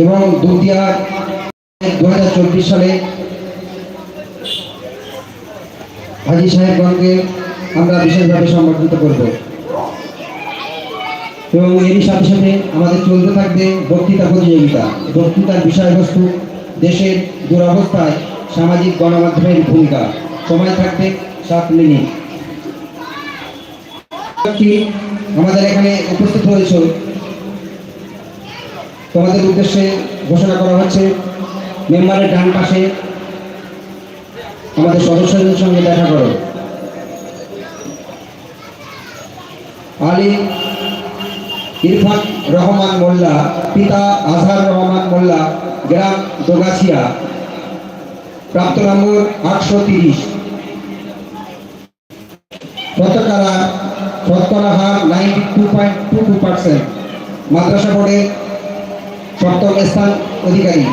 এবং দুধিয়া দু হাজার সালে হাজি সাহেবগণকে আমরা বিশেষভাবে সম্মানিত করব। এবং এরই সাথে সাথে আমাদের চলতে থাকবে বক্তৃতা প্রতিযোগিতা। বক্তৃতার বিষয়বস্তু দেশের দুরবস্থায় সামাজিক গণমাধ্যমের ভূমিকা। সময় থাকবে সাত মিনিট। আমাদের এখানে উপস্থিত হয়েছে তোমাদের উদ্দেশ্যে ঘোষণা করা হচ্ছে, মেম্বারের ডান পাশে আমাদের সদস্যদের সঙ্গে দেখা করো। আলী ইরফান রহমান মোল্লা, পিতা আজহার রহমান মোল্লা, গ্রাম দোগাছিয়া। প্রাপ্ত নম্বর আটশো তিরিশ। শতকরা শতকরা হার ninety two point two two percent. মাদ্রাসা বোর্ডে সপ্তম স্থান অধিকারী।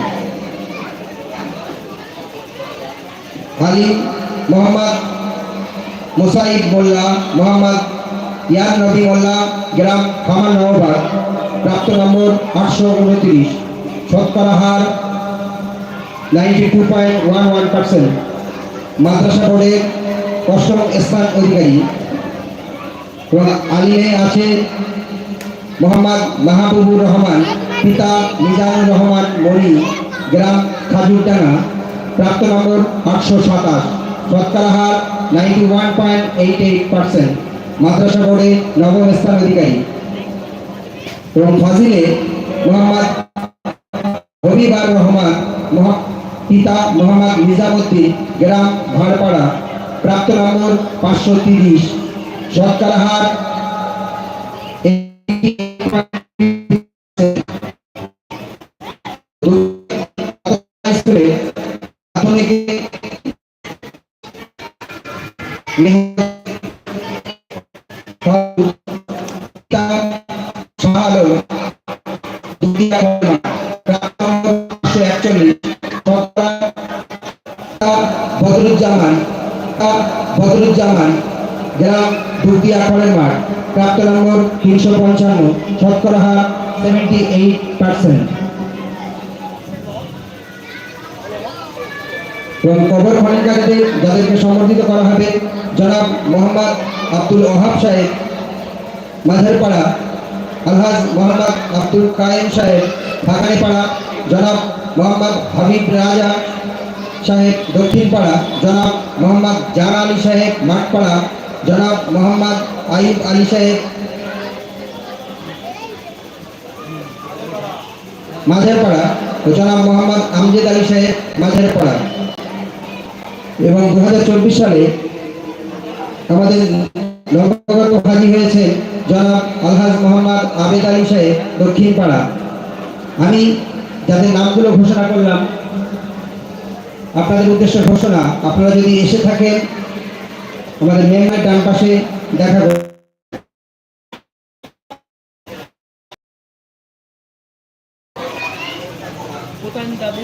আলী মোহাম্মদ মুসাইদ মোল্লা, মোহাম্মদ ইয়ার নবী মোল্লা, গ্রাম খামান নওবাদ প্রাপ্ত নম্বর আটশো উনত্রিশ শতকরা হার ninety two point one one percent. মাদ্রাসা বোর্ডের অষ্টম স্থান অধিকারী। আলিমে আছে মোহাম্মদ মাহবুবুর রহমান। পিতা মিজানুর রহমান মনি, গ্রাম খাজুরডাঙ্গা, প্রাপ্ত নম্বর আটশো সাতাশ শতকরা ninety one point eight eight percent মাদ্রাসা বোর্ডে নবম স্থান অধিকারী। এবং ফাজিলে মোহাম্মদ হবিবার রহমান পিতা মোহাম্মদ নিজামুদ্দিন, গ্রাম ভাড়পাড়া, প্রাপ্ত নম্বর পাঁচশো তিরিশ শতকরা হার বদরুজ্জামান বদরুজ্জামান গ্রাম দুটিয়া খড়ের মাঠ, প্রাপ্ত নম্বর তিনশো পঞ্চান্ন, শতকরা হার সেভেন্টি এইট পার্সেন্ট এবং কবর খননকারীদের যাদেরকে সম্বর্ধিত করা হবে, জনাব মোহাম্মদ আব্দুল ওহাব সাহেব, মাঝারপাড়া, আলহাজ মোহাম্মদ আব্দুল কায়েম সাহেব ভাগাড়িপাড়া জনাব মোহাম্মদ হাবিব রাজা সাহেব, দক্ষিণপাড়া, জনাব মোহাম্মদ জান আলী সাহেব, মাঠপাড়া, জনাব মোহাম্মদ আইব আলী সাহেব, মাঝেরপাড়া, ও জনাব মোহাম্মদ আমজেদ আলী সাহেব, মাঝেরপাড়া। এবং দুহাজার চব্বিশ সালে আমাদের নবগত হাজি হয়েছে জনাব আলহাজ মোহাম্মদ আবেদ আলী সাহেব দক্ষিণ পাড়া আমি যাদের নামগুলো ঘোষণা করলাম, আপনাদের উদ্দেশ্যে ঘোষণা, আপনারা যদি এসে থাকেন, আমাদের মেম্বার ডান পাশে দেখা যাবে কোথায় যাবে যাবে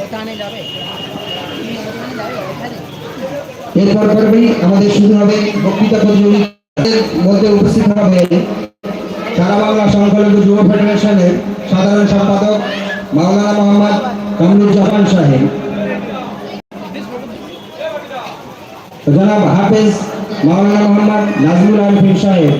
ওখানে আমাদের শুরু হবে বক্তৃতা প্রতিযোগিতার মধ্যে উপস্থিত হবে সারা বাংলা সংখ্যালঘু যুব ফেডারেশনের সাধারণ সম্পাদক মাওলানা মোহাম্মদ কামরুজ্জামান সাহেব। জনাব হাফেজ মাওলানা মোহাম্মদ নাজমুল আলফিন সাহেব।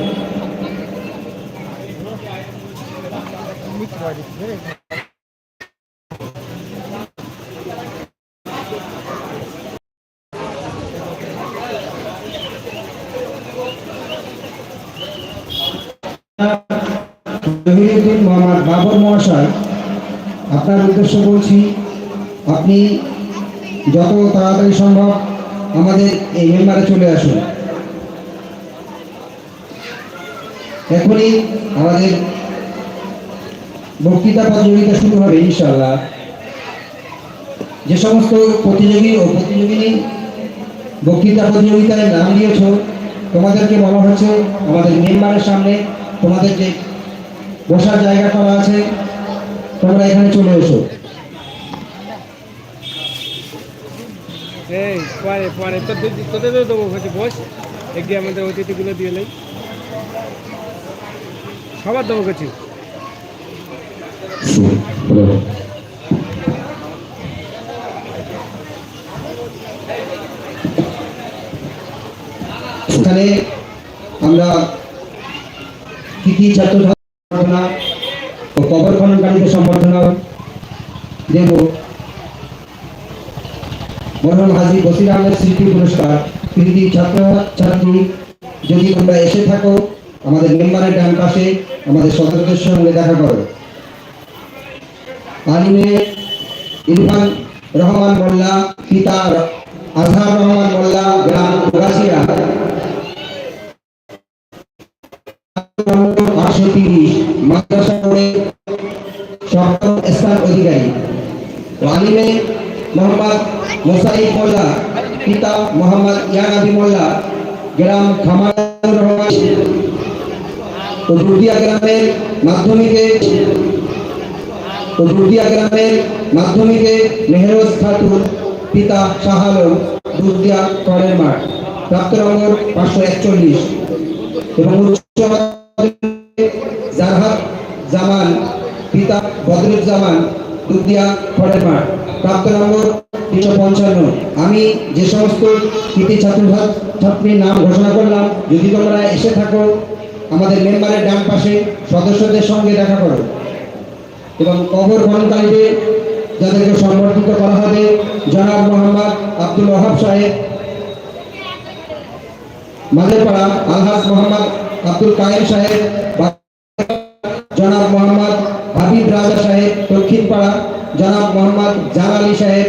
জহিরুদ্দিন মোহাম্মদ বাবর মহাশয়, আপনার উদ্দেশ্য বলছি, আপনি যত তাড়াতাড়ি সম্ভব আমাদের এই মেম্বারে চলে আসুন। এখনই আমাদের বক্তৃতা প্রতিযোগিতা শুরু হবে ইনশাল্লাহ যে সমস্ত প্রতিযোগী ও প্রতিযোগিনী বক্তৃতা প্রতিযোগিতায় নাম দিয়েছ, তোমাদেরকে বলা হচ্ছে আমাদের মেম্বারের সামনে তোমাদের যে বসার জায়গা করা আছে তোমরা এখানে চলে এসো। এই পরে পরে। তোদের দেবো হচ্ছে বস। আমাদের অতিথিগুলো দিয়ে নেই সবার দেবো গেছি এখানে আমরা কৃতি ছাত্র ও কবর খননকারীদের সম্বর্ধনা দেব মরহম হাজি বসির স্মৃতি পুরস্কার। কৃতি ছাত্র ছাত্রী, যদি তোমরা এসে থাকো, আমাদের মেম্বারের ডান পাশে আমাদের সদস্যদের সঙ্গে দেখা করো। আলিমে ইরফান রহমান মোল্লা, পিতা আজহার রহমান মোল্লা, গ্রাম গাছিয়া আটশো তিরিশ মাদ্রাসা পিতা মোহাম্মদ আলম দুটিয়া মাঠ। প্রাপ্ত নম্বর পাঁচশো একচল্লিশ। এবং উচ্চ জামান, পিতা বদরুজ্জামান দুটিয়া করের মাঠ প্রাপ্ত নম্বর তিনশো পঞ্চান্ন। আমি যে সমস্ত কৃতি ছাত্র ছাত্রীর নাম ঘোষণা করলাম, যদি তোমরা এসে থাকো, আমাদের মেম্বারের ডান পাশে সদস্যদের সঙ্গে দেখা করো। এবং কবর খননকারীদের যাদেরকে সম্বর্ধিত করা হবে, জনাব মোহাম্মদ আব্দুল ওহাব সাহেব মাঝেরপাড়া আলহাজ মোহাম্মদ আব্দুল কায়েম সাহেব জনাব মোহাম্মদ হাবিব রাজা সাহেব দক্ষিণপাড়া জনাব মোহাম্মদ জালালি সাহেব।